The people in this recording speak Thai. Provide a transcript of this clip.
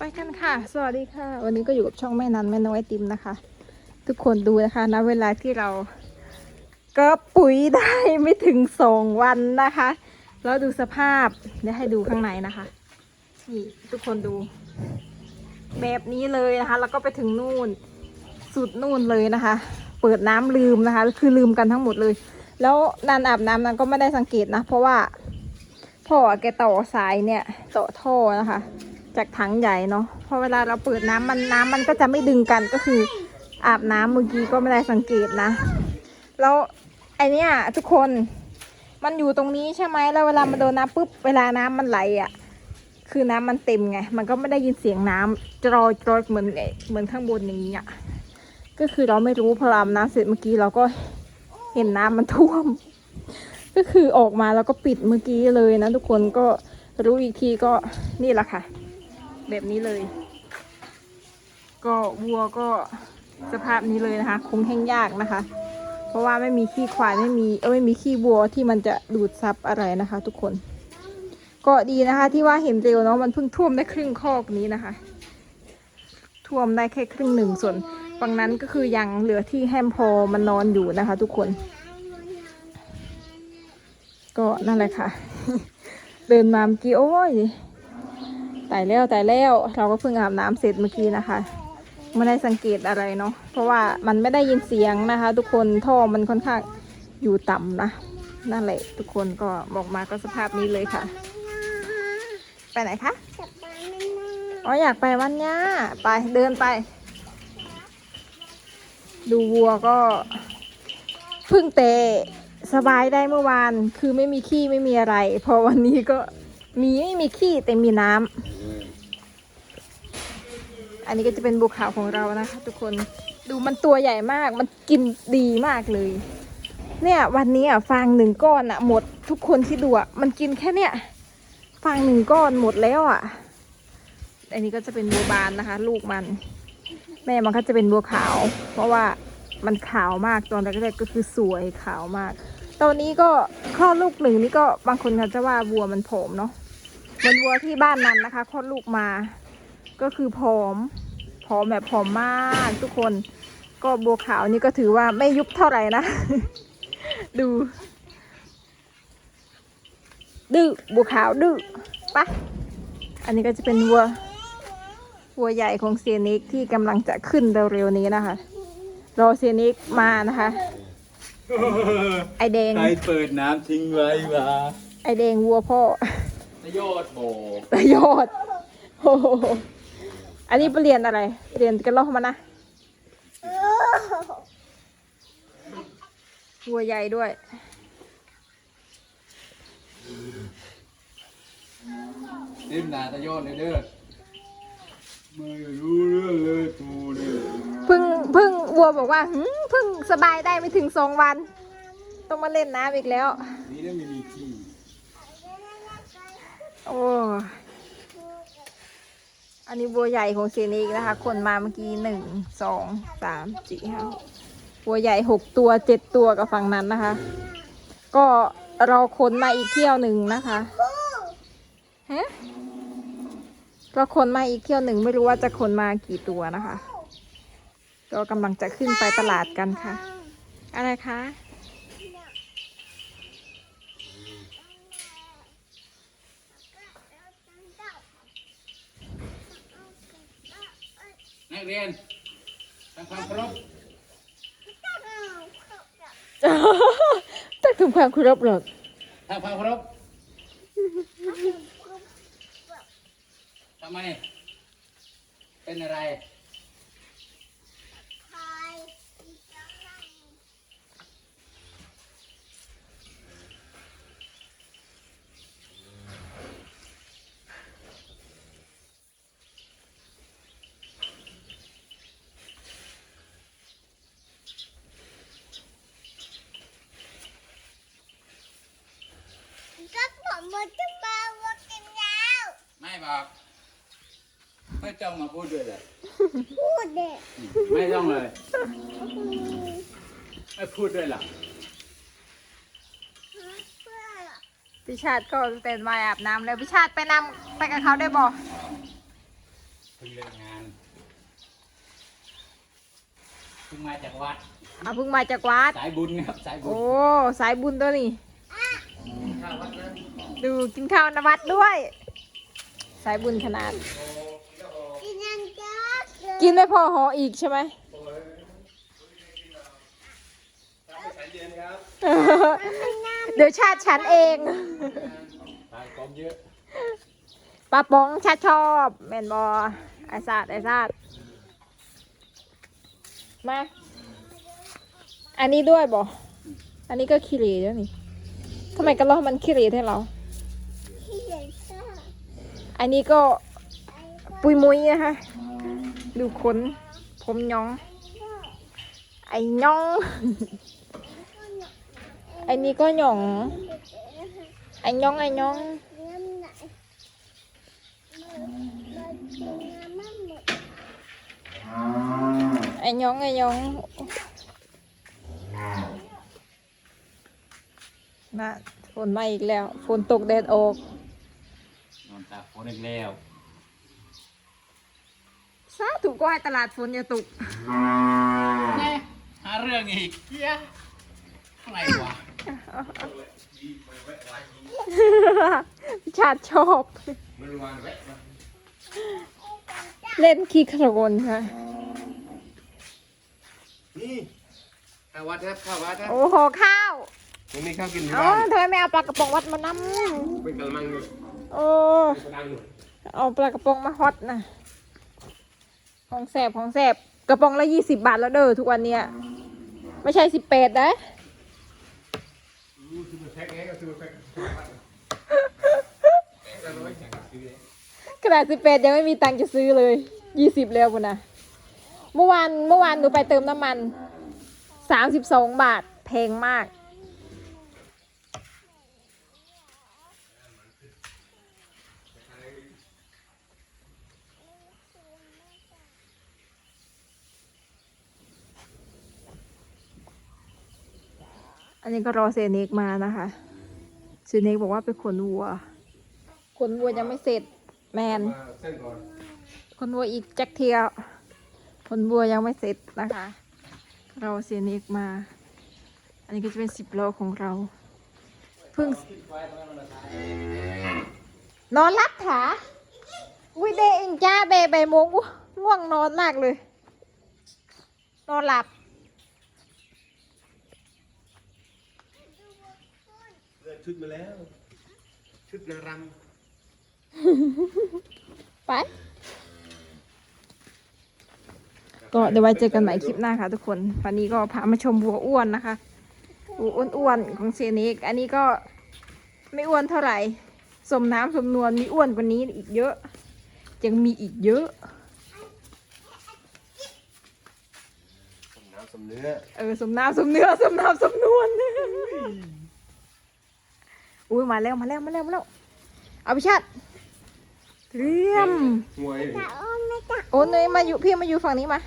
ไปกันค่ะ สวัสดีค่ะ วันนี้ก็อยู่กับช่องแม่นันแม่น้อยติมนะคะ ทุกคนดูนะคะณเวลาที่เราก็ปุ๋ยได้ไม่ถึงสองวันนะคะ แล้วดูสภาพเดี๋ยวให้ดูข้างในนะคะนี่ทุกคนดู แบบนี้เลยนะคะ แล้วก็ไปถึงนู่น สุดนู่นเลยนะคะ เปิดน้ำลืมนะคะ คือลืมกันทั้งหมดเลย แล้วนันอาบน้ำนันก็ไม่ได้สังเกตนะ เพราะว่าพ่อแกต่อสายเนี่ยต่อท่อนะคะ จากถังใหญ่เนาะพอเวลาเราเปิดน้ำมันน้ำมันก็จะไม่ดึงกันก็คือ อาบน้ำเมื่อกี้ก็ไม่ได้สังเกตนะ แล้วไอเนี้ยทุกคนมันอยู่ตรงนี้ใช่ไหมแล้วเวลามันโดนน้ำปุ๊บเวลาน้ำมันไหลอะคือน้ำมันเต็มไง มันก็ไม่ได้ยินเสียงน้ำจรอยจรอยเหมือนไอเหมือนข้างบนอย่างนี้อะก็คือเราไม่รู้พอเราอาบน้ำเสร็จเมื่อกี้เราก็เห็นน้ำมันท่วม ก็คือออกมาแล้วก็ปิดเมื่อกี้เลยนะทุกคนก็รู้อีกทีก็นี่แหละค่ะ แบบนี้เลย ก็วัวก็สภาพนี้เลยนะคะ คงแห้งยากนะคะ เพราะว่าไม่มีขี้ควายไม่มีเออไม่มีขี้วัวที่มันจะดูดซับอะไรนะคะ ทุกคน ก็ดีนะคะ ที่ว่าเห็นเร็วเนาะมันเพิ่งท่วมได้ครึ่งคอกนี้นะคะ ท่วมได้แค่ครึ่งหนึ่งส่วนฝั่งนั้นก็คือยังเหลือที่แฮมพอมันนอนอยู่นะคะ ทุกคน ก็นั่นแหละค่ะ เดินมาเมื่อกี้โอ้ยายแล้วตายแล้วเราก็เพิ่งอาบน้ำเสร็จเมื่อกี้นะคะไม่ได้สังเกตอะไรเนาะเพราะว่ามันไม่ได้ยินเสียงนะคะ ทุกคนท่อมันค่อนข้างอยู่ต่ำนะนั่นแหละทุกคนก็บอกมาก็สภาพนี้เลยค่ะ ไปไหนคะอ๋ออยากไปวันเนี้ยไปเดินไป ดูวัวก็เพิ่งเตะสบายได้เมื่อวานคือไม่มีขี้ไม่มีอะไร พอวันนี้ก็มีไม่มีขี้แต่มีน้ำ อันนี้ก็จะเป็นบุกขาวของเรานะคะ ทุกคนดูมันตัวใหญ่มากมันกินดีมากเลย เนี่ยวันนี้อะฟางหนึ่งก้อนอะหมดทุกคนที่ดูอะมันกินแค่เนี่ยฟางหนึ่งก้อนหมดแล้วอะ อันนี้ก็จะเป็นบัวบานนะคะ ลูกมัน แม่มันก็จะเป็นบัวขาว เพราะว่ามันขาวมากตอนแรกๆก็คือสวยขาวมาก ตอนนี้ก็คลอดลูกหนึ่งนี่ก็บางคนเขาจะว่าวัวมันผอมเนาะมันวัวที่บ้านนั้นนะคะคลอดลูกมา ก็คือผอมผอมแบบผอมมากทุกคน ก็บัวขาวนี่ก็ถือว่าไม่ยุบเท่าไหร่นะ ดูดื้อบัวขาวดื้อไปะอันนี้ก็จะเป็นวัววัวใหญ่ของเซียนิกที่กำลังจะขึ้นเร็วๆนี้นะคะ รอเซียนิกมานะคะ ไอแดงใครเปิดน้ำทิ้งไว้วะไอแดงวัวพ่อนโยดโบประโยชน์โอ้โห อันนี้ไปเรียนอะไร เรียนกันล่อมานะวัวใหญ่ด้วยนิ่มนาตะโยดเลยเด้อไม่รู้เรื่องเลยตูเนี่ยเพิ่งเพิ่งวัวบอกว่าหืมเพิ่งสบายได้ไม่ถึงสองวัน ต้องมาเล่นน้ำอีกแล้ว นี่ได้ไม่มีที่โอ้ อันนี้บัวใหญ่ของเซนิกนะคะ คนมาเมื่อกี้หนึ่งสองสามสี่ห้าบัวใหญ่หกตัวเจ็ดตัวกับฝั่งนั้นนะคะ ก็รอคนมาอีกเที่ยวหนึ่งนะคะฮะรอคนมาอีกเที่ยวหนึ่งไม่รู้ว่าจะคนมากี่ตัวนะคะ ก็กำลังจะขึ้นไปตลาดกันค่ะ อะไรคะ นักเรียนทำความเคารพจะถึงความเคารพหรอกทำความเคารพทำไมเป็นอะไร ก็ผมมันจะมาว่ากินแล้ว ไม่บอก ไม่ต้องมาพูดด้วยเลยพูดเด็กไม่ต้องเลย ไม่พูดด้วยหรอกเพื่อพิชาติก็เต้นมาอาบน้ำแล้วพิชาติไปนำไปกับเขาได้บ่เพิ่งเลิกงานเพิ่งมาจากวัดเอาเพิ่งมาจากวัดสายบุญครับสายบุญโอ้สายบุญตัวนี้ข้าววัดนะดูกินข้าวนวัดด้วย สายบุญขนาดกินยังจ้า กินไม่พอหออีกใช่ไหมเดี๋ยวชาติฉันเองตายกอมเยอะปลาปองชาติชอบแมนบอไอซาดไอซาดมา อันนี้ด้วยบออันนี้ก็ขี้เหร่ด้วยนี่ทำไมกระรอกมันขี้เหร่ให้เราที่ใหญ่จ้าอันนี้ก็ปุยมุยนะคะ ดูขนผมยอง ไอ้ยอง ไอันนี้ก็หยอง ไอ้ยองไอ้ยองเลี้ยงไอ้ยองไอ้ยองนะฝนมาอีกแล้ว ฝนตกแดดออก นอนตากฝนอีกแล้ว สาถูกก็ให้ตลาดฝนอย่าตกแน่หาเรื่องอีกเฮียอะไรวะชาติชอบมันวานแวะมาเล่นขี้โครนค่ะนี่ข้าววัดครับข้าววัดครับโอ้โหข้าวยังมีข้าวกินอยู่เอ้าบ้านทำไมไม่เอาปลากระป๋องวัดมานเป็นกะละมังอยู่ำโอ้กระดังอยู่เอาปลากระป๋องมาฮอตนะ ของแสบของแสบกระป๋องละยี่สิบบาทแล้วเด้อทุกวันเนี้ยไม่ใช่สิบแปดนะอู้ซื้อมาแพ็คไงก็ซื้อมาแพ็คแพ็คละร้อยแข่งซื้อเลยขนาดสิบแปดยังไม่มีตังค์จะซื้อเลยยี่สิบแล้วปุ่นนะเมื่อวานเมื่อวานหนูไปเติมน้ำมันสามสิบสองบาทแพงมาก อันนี้ก็รอเซเนกมานะคะเซเนกบอกว่าไปขนวัว ขนวัวยังไม่เสร็จแมนมาเส้นก่อนขนวัวอีกแจ็คเทียขนวัวยังไม่เสร็จนะคะ เราเซเนกมา อันนี้ก็จะเป็นสิบโลของเราเพิ่งนอนรับขาวิเดเองจ้าเบเบโมงอุ๊ยง่วงนอนมากเลย นอนหลับ เลือก ชุดมาแล้ว ชุดนารไป ก็เดี๋ยวไว้เจอกันใหม่คลิปหน้าค่ะทุกคน วันนี้ก็พามาชมวัวอ้วนนะคะวัวอ้วนๆของเซนิกอันนี้ก็ไม่อ้วนเท่าไหร่ สมน้ำสมนวลมีอ้วนกว่านี้อีกเยอะ ยังมีอีกเยอะำน้ำสมเนื้อ เออ สมน้ำสมเนื้อ สมน้ำสมนวล อุ้ยมาแล้วมาแล้วมาแล้วมาแล้วเอาไปชัดเตรียมมวยแต่อ้อมไม่ตักโอ้เนยมาอยู่พี่มาอยู่ฝั่งนี้มา